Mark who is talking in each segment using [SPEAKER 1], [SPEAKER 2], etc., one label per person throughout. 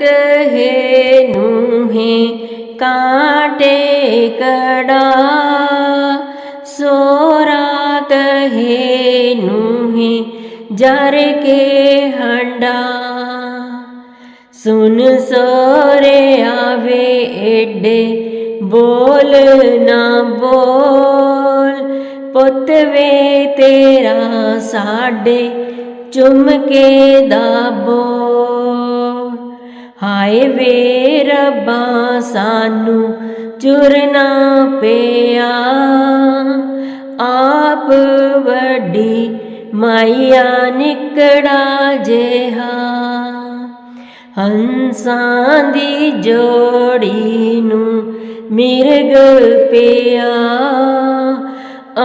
[SPEAKER 1] ਕਹੇ ਨੂਹੇ ਕਾਟੇ ਕੜਾ। ਸੋਰਾ ਕਹੇ ਨੂਹੇ ਜਰ ਕੇ ਹੰਡਾ। ਸੁਨ ਸੋਰੇ ਆਵੇ ਏਡੇ, ਬੋਲ ਨਾ ਬੋਲ। ਪੁੱਤ ਵੇ ਤੇਰਾ ਸਾਡੇ, ਚੁੰਮ ਕੇ ਦਾ ਬੋਲ। ਹਾਏ ਵੇ ਰੱਬਾ ਸਾਨੂੰ ਚੁਰਨਾ ਪਿਆ। ਆਪ ਵੱਡੀ ਮਾਇਆ ਨਿਕੜਾ ਜਿਹਾ। ਹੰਸਾਂ ਦੀ ਜੋੜੀ ਨੂੰ ਮਿਰਗ ਪਿਆ।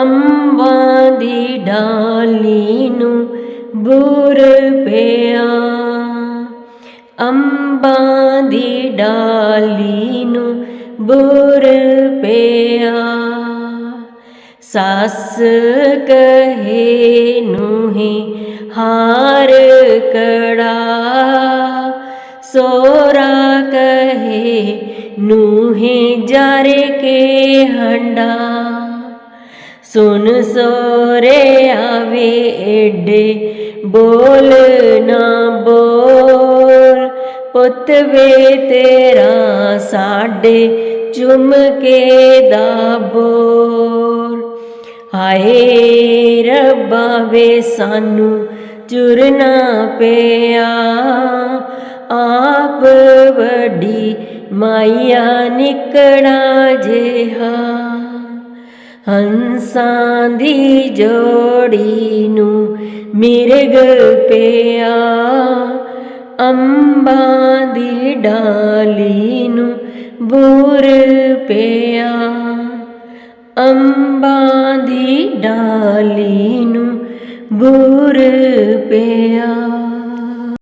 [SPEAKER 1] ਅੰਬਾਂ ਦੀ ਡਾਲੀ ਨੂੰ ਬੁਰ ਪਿਆ। ਅੰਬਾਂ ਦੀ ਡਾਲੀ ਨੂੰ ਬੁਰ ਪਿਆ। ਸੱਸ ਕਹੇ ਨੂਹੇ, ਹਾਰ ਕੜਾ। ਸੋਰਾ ਕਹੇ ਨੂਹੇ, ਜਰ ਕੇ ਹੰਡਾ। ਸੁਨ ਸੋਰੇ ਆਵੇ ਏਡੇ ਬੋਲ ਨਾ ਪੁੱਤ ਵੇ ਤੇਰਾ ਸਾਡੇ ਚੁੰਮ ਕੇ ਦਾ ਬੋਰ। ਹਾਏ ਰੱਬਾ ਵੇ ਸਾਨੂੰ ਚੁਰਨਾ ਪਿਆ। ਆਪ ਵੱਡੀ ਮਾਇਆ ਨਿਕੜਾ ਜਿਹਾ। ਹੰਸਾਂ ਦੀ ਜੋੜੀ ਨੂੰ ਮਿਰਗ ਪਿਆ। ਅੰਬਾਂ ਦੀ ਡਾਲੀ ਨੂੰ ਬੂਰ ਪਿਆ। ਅੰਬਾਂ ਦੀ ਡਾਲੀ ਨੂੰ ਬੂਰ ਪਿਆ।